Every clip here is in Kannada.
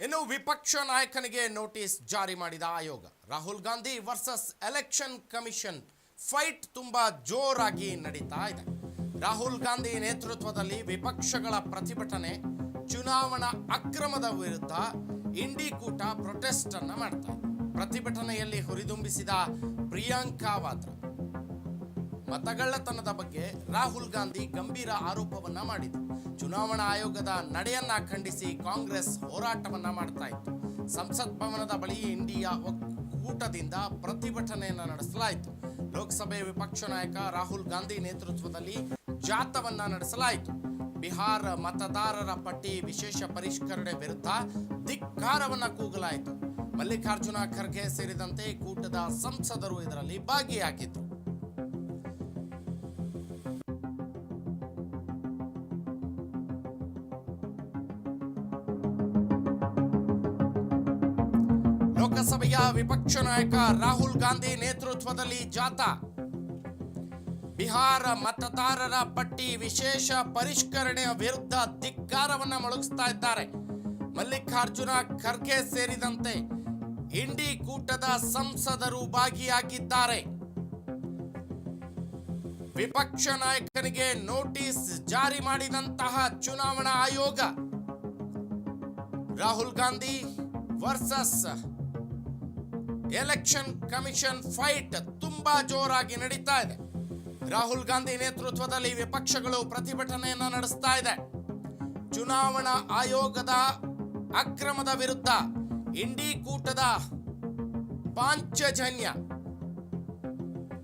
ಇನ್ನು ವಿಪಕ್ಷ ನಾಯಕನಿಗೆ ನೋಟಿಸ್ ಜಾರಿ ಮಾಡಿದ ಆಯೋಗ. Rahul Gandhi versus election commission fight ತುಂಬಾ ಜೋರಾಗಿ ನಡೀತಾ ಇದೆ. ರಾಹುಲ್ ಗಾಂಧಿ ನೇತೃತ್ವದಲ್ಲಿ ವಿಪಕ್ಷಗಳ ಪ್ರತಿಭಟನೆ, ಚುನಾವಣಾ ಅಕ್ರಮದ ವಿರುದ್ಧ ಇಂಡಿ ಕೂಟ ಪ್ರೊಟೆಸ್ಟ್ ಅನ್ನ ಮಾಡ್ತಾ ಪ್ರತಿಭಟನೆಯಲ್ಲಿ ಹುರಿದುಂಬಿಸಿದ ಪ್ರಿಯಾಂಕಾ ವಾದ್ರಾ. ಮತಗಳ್ಳತನದ ಬಗ್ಗೆ ರಾಹುಲ್ ಗಾಂಧಿ ಗಂಭೀರ ಆರೋಪವನ್ನ ಮಾಡಿದರು. ಚುನಾವಣಾ ಆಯೋಗದ ನಡೆಯನ್ನ ಖಂಡಿಸಿ ಕಾಂಗ್ರೆಸ್ ಹೋರಾಟವನ್ನ ಮಾಡ್ತಾ ಇತ್ತು. ಸಂಸತ್ ಭವನದ ಬಳಿ ಇಂಡಿಯಾ ಒಕ್ಕೂಟದಿಂದ ಪ್ರತಿಭಟನೆಯನ್ನ ನಡೆಸಲಾಯಿತು. ಲೋಕಸಭೆ ವಿಪಕ್ಷ ನಾಯಕ ರಾಹುಲ್ ಗಾಂಧಿ ನೇತೃತ್ವದಲ್ಲಿ ಜಾಥವನ್ನ ನಡೆಸಲಾಯಿತು. ಬಿಹಾರ ಮತದಾರರ ಪಟ್ಟಿ ವಿಶೇಷ ಪರಿಷ್ಕರಣೆ ವಿರುದ್ಧ ಧಿಕ್ಕಾರವನ್ನ ಕೂಗಲಾಯಿತು. ಮಲ್ಲಿಕಾರ್ಜುನ ಖರ್ಗೆ ಸೇರಿದಂತೆ ಕೂಟದ ಸಂಸದರು ಇದರಲ್ಲಿ ಭಾಗಿಯಾಗಿದ್ದರು ಲೋಕಸಭೆಯ ವಿಪಕ್ಷ ನಾಯಕ ರಾಹುಲ್ ಗಾಂಧಿ ನೇತೃತ್ವದಲ್ಲಿ ಜಾಥಾ. ಬಿಹಾರ ಮತದಾರರ ಪಟ್ಟಿ ವಿಶೇಷ ಪರಿಷ್ಕರಣೆಯ ವಿರುದ್ಧ ಧಿಕ್ಕಾರವನ್ನ ಮೊಳಗಿಸ್ತಾ ಇದ್ದಾರೆ. ಮಲ್ಲಿಕಾರ್ಜುನ ಖರ್ಗೆ ಸೇರಿದಂತೆ ಇಂಡಿ ಕೂಟದ ಸಂಸದರು ಭಾಗಿಯಾಗಿದ್ದಾರೆ. ವಿಪಕ್ಷ ನಾಯಕನಿಗೆ ನೋಟಿಸ್ ಜಾರಿ ಮಾಡಿದಂತಹ ಚುನಾವಣಾ ಆಯೋಗ. Rahul Gandhi versus election commission fight ತುಂಬಾ ಜೋರಾಗಿ ನಡೀತಾ ಇದೆ. ರಾಹುಲ್ ಗಾಂಧಿ ನೇತೃತ್ವದಲ್ಲಿ ವಿಪಕ್ಷಗಳು ಪ್ರತಿಭಟನೆಯನ್ನ ನಡೆಸ್ತಾ ಇದೆ. ಚುನಾವಣಾ ಆಯೋಗದ ಅಕ್ರಮದ ವಿರುದ್ಧ ಇಂಡಿ ಕೂಟದ ಪಾಂಚಜನ್ಯ.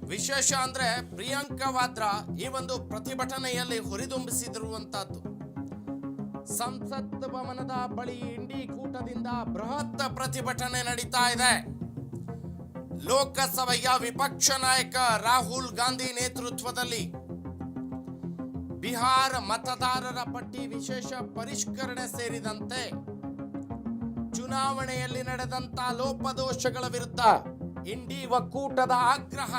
ವಿಶೇಷ ಅಂದ್ರೆ ಪ್ರಿಯಾಂಕಾ ವಾದ್ರಾ ಈ ಒಂದು ಪ್ರತಿಭಟನೆಯಲ್ಲಿ ಹುರಿದುಂಬಿಸಿರುವಂತಹದ್ದು ಸಂಸತ್ ಭವನದ ಬಳಿ ಇಂಡಿ ಕೂಟದಿಂದ ಬೃಹತ್ ಪ್ರತಿಭಟನೆ ನಡೀತಾ ಇದೆ. ಲೋಕಸಭೆಯ ವಿಪಕ್ಷ ನಾಯಕ ರಾಹುಲ್ ಗಾಂಧಿ ನೇತೃತ್ವದಲ್ಲಿ ಬಿಹಾರ ಮತದಾರರ ಪಟ್ಟಿ ವಿಶೇಷ ಪರಿಷ್ಕರಣೆ ಸೇರಿದಂತೆ ಚುನಾವಣೆಯಲ್ಲಿ ನಡೆದಂತ ಲೋಪದೋಷಗಳ ವಿರುದ್ಧ ಇಂಡಿ ಒಕ್ಕೂಟದ ಆಗ್ರಹ.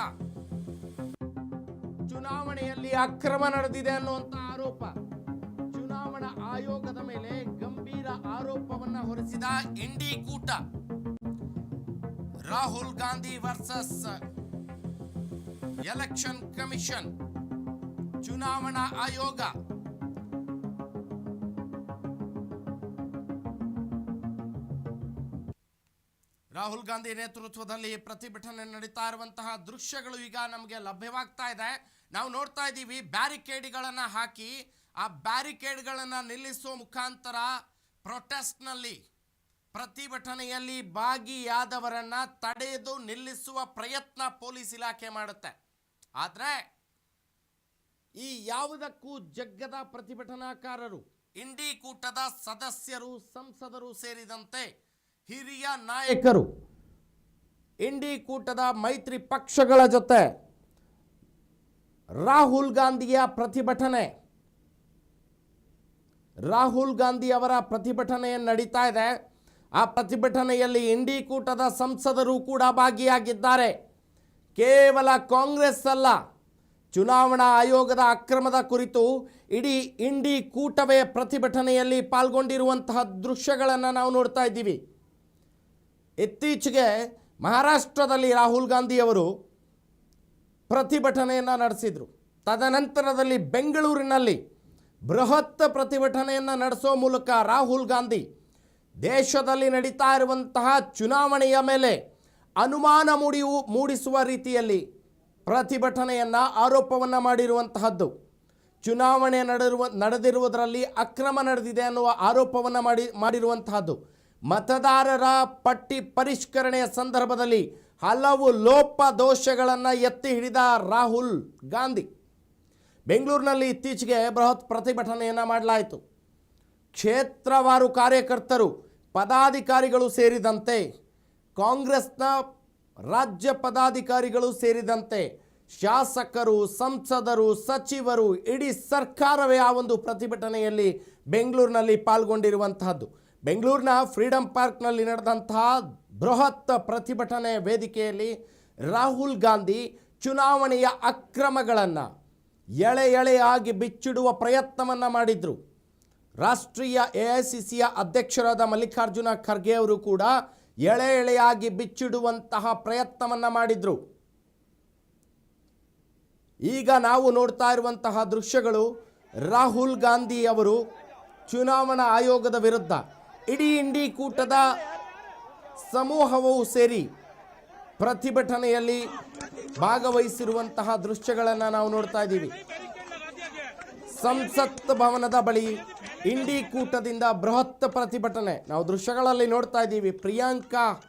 ಚುನಾವಣೆಯಲ್ಲಿ ಅಕ್ರಮ ನಡೆದಿದೆ ಅನ್ನುವಂತ ಆರೋಪ. ಚುನಾವಣಾ ಆಯೋಗದ ಮೇಲೆ ಗಂಭೀರ ಆರೋಪವನ್ನ ಹೊರಿಸಿದ ಇಂಡಿ ಕೂಟ. Rahul Gandhi versus election commission ಚುನಾವಣಾ ಆಯೋಗ. ರಾಹುಲ್ ಗಾಂಧಿ ನೇತೃತ್ವದಲ್ಲಿ ಪ್ರತಿಭಟನೆ ನಡೀತಾ ಇರುವಂತಹ ದೃಶ್ಯಗಳು ಈಗ ನಮಗೆ ಲಭ್ಯವಾಗ್ತಾ ಇದೆ. ನಾವು ನೋಡ್ತಾ ಇದ್ದೀವಿ, ಬ್ಯಾರಿಕೇಡ್ಗಳನ್ನು ಹಾಕಿ, ಆ ಬ್ಯಾರಿಕೇಡ್ಗಳನ್ನು ನಿಲ್ಲಿಸುವ ಮುಖಾಂತರ ಪ್ರೊಟೆಸ್ಟ್ನಲ್ಲಿ ಪ್ರತಿಭಟನೆಯಲ್ಲಿ ಭಾಗಿಯಾದವರನ್ನ ತಡೆದು ನಿಲ್ಲಿಸುವ ಪ್ರಯತ್ನ ಪೊಲೀಸ್ ಇಲಾಖೆ ಮಾಡುತ್ತೆ. ಆದರೆ ಈ ಯಾವುದಕ್ಕೂ ಜಗ್ಗದ ಪ್ರತಿಭಟನಾಕಾರರು ಇಂಡಿ ಕೂಟದ ಸದಸ್ಯರು, ಸಂಸದರು ಸೇರಿದಂತೆ ಹಿರಿಯ ನಾಯಕರು ಇಂಡಿ ಕೂಟದ ಮೈತ್ರಿ ಪಕ್ಷಗಳ ಜೊತೆ ರಾಹುಲ್ ಗಾಂಧಿಯ ಪ್ರತಿಭಟನೆ, ರಾಹುಲ್ ಗಾಂಧಿ ಅವರ ಪ್ರತಿಭಟನೆ ನಡೀತಾ ಇದೆ. ಆ ಪ್ರತಿಭಟನೆಯಲ್ಲಿ ಇಂಡಿ ಕೂಟದ ಸಂಸದರು ಕೂಡ ಭಾಗಿಯಾಗಿದ್ದಾರೆ. ಕೇವಲ ಕಾಂಗ್ರೆಸ್ ಅಲ್ಲ, ಚುನಾವಣಾ ಆಯೋಗದ ಅಕ್ರಮದ ಕುರಿತು ಇಡೀ ಇಂಡಿ ಕೂಟವೇ ಪ್ರತಿಭಟನೆಯಲ್ಲಿ ಪಾಲ್ಗೊಂಡಿರುವಂತಹ ದೃಶ್ಯಗಳನ್ನು ನಾವು ನೋಡ್ತಾ ಇದ್ದೀವಿ. ಇತ್ತೀಚೆಗೆ ಮಹಾರಾಷ್ಟ್ರದಲ್ಲಿ ರಾಹುಲ್ ಗಾಂಧಿಯವರು ಪ್ರತಿಭಟನೆಯನ್ನು ನಡೆಸಿದರು. ತದನಂತರದಲ್ಲಿ ಬೆಂಗಳೂರಿನಲ್ಲಿ ಬೃಹತ್ ಪ್ರತಿಭಟನೆಯನ್ನು ನಡೆಸೋ ಮೂಲಕ ರಾಹುಲ್ ಗಾಂಧಿ ದೇಶದಲ್ಲಿ ನಡೀತಾ ಇರುವಂತಹ ಚುನಾವಣೆಯ ಮೇಲೆ ಅನುಮಾನ ಮೂಡಿಯು, ಮೂಡಿಸುವ ರೀತಿಯಲ್ಲಿ ಪ್ರತಿಭಟನೆಯನ್ನು, ಆರೋಪವನ್ನು ಮಾಡಿರುವಂತಹದ್ದು. ಚುನಾವಣೆ ನಡೆರುವ, ನಡೆದಿರುವುದರಲ್ಲಿ ಅಕ್ರಮ ನಡೆದಿದೆ ಅನ್ನುವ ಆರೋಪವನ್ನು ಮಾಡಿ, ಮಾಡಿರುವಂತಹದ್ದು. ಮತದಾರರ ಪಟ್ಟಿ ಪರಿಷ್ಕರಣೆಯ ಸಂದರ್ಭದಲ್ಲಿ ಹಲವು ಲೋಪ ದೋಷಗಳನ್ನು ಎತ್ತಿ ಹಿಡಿದ ರಾಹುಲ್ ಗಾಂಧಿ. ಬೆಂಗಳೂರಿನಲ್ಲಿ ಇತ್ತೀಚೆಗೆ ಬೃಹತ್ ಪ್ರತಿಭಟನೆಯನ್ನು ಮಾಡಲಾಯಿತು. ಕ್ಷೇತ್ರವಾರು ಕಾರ್ಯಕರ್ತರು, ಪದಾಧಿಕಾರಿಗಳು ಸೇರಿದಂತೆ ಕಾಂಗ್ರೆಸ್ನ ರಾಜ್ಯ ಪದಾಧಿಕಾರಿಗಳು ಸೇರಿದಂತೆ ಶಾಸಕರು, ಸಂಸದರು, ಸಚಿವರು, ಇಡೀ ಸರ್ಕಾರವೇ ಆ ಒಂದು ಪ್ರತಿಭಟನೆಯಲ್ಲಿ ಬೆಂಗಳೂರಿನಲ್ಲಿ ಪಾಲ್ಗೊಂಡಿರುವಂತಹದ್ದು. ಬೆಂಗಳೂರಿನ ಫ್ರೀಡಂ ಪಾರ್ಕ್ನಲ್ಲಿ ನಡೆದಂತಹ ಬೃಹತ್ ಪ್ರತಿಭಟನೆ ವೇದಿಕೆಯಲ್ಲಿ ರಾಹುಲ್ ಗಾಂಧಿ ಚುನಾವಣೆಯ ಅಕ್ರಮಗಳನ್ನು ಎಳೆ ಎಳೆಯಾಗಿ ಬಿಚ್ಚಿಡುವ ಪ್ರಯತ್ನವನ್ನು ಮಾಡಿದರು. ರಾಷ್ಟ್ರೀಯ ಎ ಐ ಸಿ ಸಿಯ ಅಧ್ಯಕ್ಷರಾದ ಮಲ್ಲಿಕಾರ್ಜುನ ಖರ್ಗೆ ಅವರು ಕೂಡ ಎಳೆ ಎಳೆಯಾಗಿ ಬಿಚ್ಚಿಡುವಂತಹ ಪ್ರಯತ್ನವನ್ನು ಮಾಡಿದ್ರು. ಈಗ ನಾವು ನೋಡ್ತಾ ಇರುವಂತಹ ದೃಶ್ಯಗಳು ರಾಹುಲ್ ಗಾಂಧಿ ಅವರು ಚುನಾವಣಾ ಆಯೋಗದ ವಿರುದ್ಧ ಇಡೀ ಇಂಡಿ ಕೂಟದ ಸಮೂಹವೂ ಸೇರಿ ಪ್ರತಿಭಟನೆಯಲ್ಲಿ ಭಾಗವಹಿಸಿರುವಂತಹ ದೃಶ್ಯಗಳನ್ನು ನಾವು ನೋಡ್ತಾ ಇದ್ದೀವಿ. ಸಂಸತ್ ಭವನದ ಬಳಿ ಇಂಡಿ ಕೂಟದಿಂದ ಬೃಹತ್ ಪ್ರತಿಭಟನೆ. ನಾವು ದೃಶ್ಯಗಳಲ್ಲಿ ನೋಡ್ತಾ ಇದ್ದೀವಿ. ಪ್ರಿಯಾಂಕಾ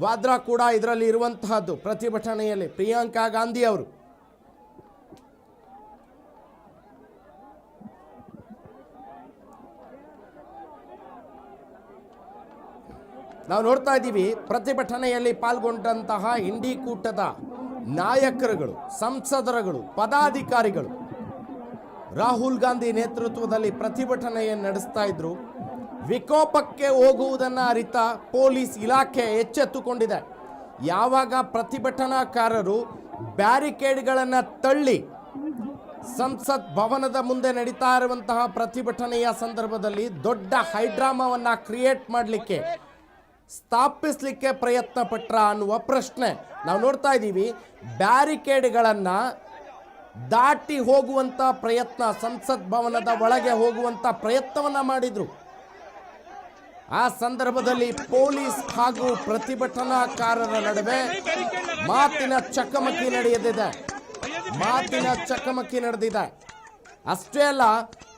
ವಾದ್ರಾ ಕೂಡ ಇದರಲ್ಲಿ ಇರುವಂತಹದ್ದು ಪ್ರತಿಭಟನೆಯಲ್ಲಿ. ಪ್ರಿಯಾಂಕಾ ಗಾಂಧಿ ಅವರು. ನಾವು ನೋಡ್ತಾ ಇದ್ದೀವಿ, ಪ್ರತಿಭಟನೆಯಲ್ಲಿ ಪಾಲ್ಗೊಂಡಂತಹ ಇಂಡಿ ಕೂಟದ ನಾಯಕರುಗಳು, ಸಂಸದರುಗಳು, ಪದಾಧಿಕಾರಿಗಳು. ರಾಹುಲ್ ಗಾಂಧಿ ನೇತೃತ್ವದಲ್ಲಿ ಪ್ರತಿಭಟನೆಯನ್ನು ನಡೆಸ್ತಾ ಇದ್ರು. ವಿಕೋಪಕ್ಕೆ ಹೋಗುವುದನ್ನು ಅರಿತ ಪೊಲೀಸ್ ಇಲಾಖೆ ಎಚ್ಚೆತ್ತುಕೊಂಡಿದೆ. ಯಾವಾಗ ಪ್ರತಿಭಟನಾಕಾರರು ಬ್ಯಾರಿಕೇಡ್ಗಳನ್ನು ತಳ್ಳಿ ಸಂಸತ್ ಭವನದ ಮುಂದೆ ನಡೀತಾ ಇರುವಂತಹ ಪ್ರತಿಭಟನೆಯ ಸಂದರ್ಭದಲ್ಲಿ ದೊಡ್ಡ ಹೈಡ್ರಾಮಾವನ್ನು ಕ್ರಿಯೇಟ್ ಮಾಡಲಿಕ್ಕೆ, ಸ್ಥಾಪಿಸಲಿಕ್ಕೆ ಪ್ರಯತ್ನ ಪಟ್ರ ಅನ್ನುವ ಪ್ರಶ್ನೆ. ನಾವು ನೋಡ್ತಾ ಇದ್ದೀವಿ ಬ್ಯಾರಿಕೇಡ್ಗಳನ್ನು ದಾಟಿ ಹೋಗುವಂತ ಪ್ರಯತ್ನ ಸಂಸತ್ ಭವನದ ಒಳಗೆ ಹೋಗುವಂತ ಪ್ರಯತ್ನವನ್ನ ಮಾಡಿದ್ರು. ಆ ಸಂದರ್ಭದಲ್ಲಿ ಪೊಲೀಸ್ ಹಾಗೂ ಪ್ರತಿಭಟನಾಕಾರರ ನಡುವೆ ಮಾತಿನ ಚಕಮಕಿ ನಡೆಯದಿದೆ. ಮಾತಿನ ಚಕಮಕಿ ನಡೆದಿದೆ. ಅಷ್ಟೇ ಅಲ್ಲ,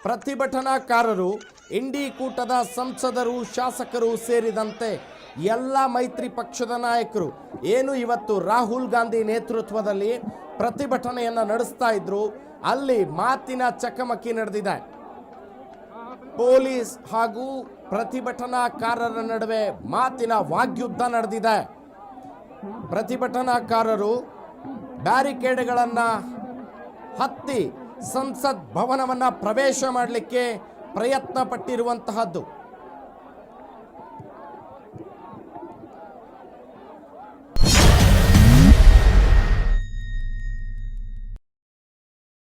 ಪ್ರತಿಭಟನಾಕಾರರು, ಇಂಡಿ ಕೂಟದ ಸಂಸದರು, ಶಾಸಕರು ಸೇರಿದಂತೆ ಎಲ್ಲ ಮೈತ್ರಿ ಪಕ್ಷದ ನಾಯಕರು, ಏನು ಇವತ್ತು ರಾಹುಲ್ ಗಾಂಧಿ ನೇತೃತ್ವದಲ್ಲಿ ಪ್ರತಿಭಟನೆಯನ್ನು ನಡೆಸ್ತಾ ಇದ್ರು. ಅಲ್ಲಿ ಮಾತಿನ ಚಕಮಕಿ ನಡೆದಿದೆ. ಪೊಲೀಸ್ ಹಾಗೂ ಪ್ರತಿಭಟನಾಕಾರರ ನಡುವೆ ಮಾತಿನ ವಾಗ್ಯುದ್ಧ ನಡೆದಿದೆ. ಪ್ರತಿಭಟನಾಕಾರರು ಬ್ಯಾರಿಕೇಡ್ಗಳನ್ನು ಹತ್ತಿ ಸಂಸತ್ ಭವನವನ್ನು ಪ್ರವೇಶ ಮಾಡಲಿಕ್ಕೆ ಪ್ರಯತ್ನ ಪಟ್ಟಿರುವಂತಹದ್ದು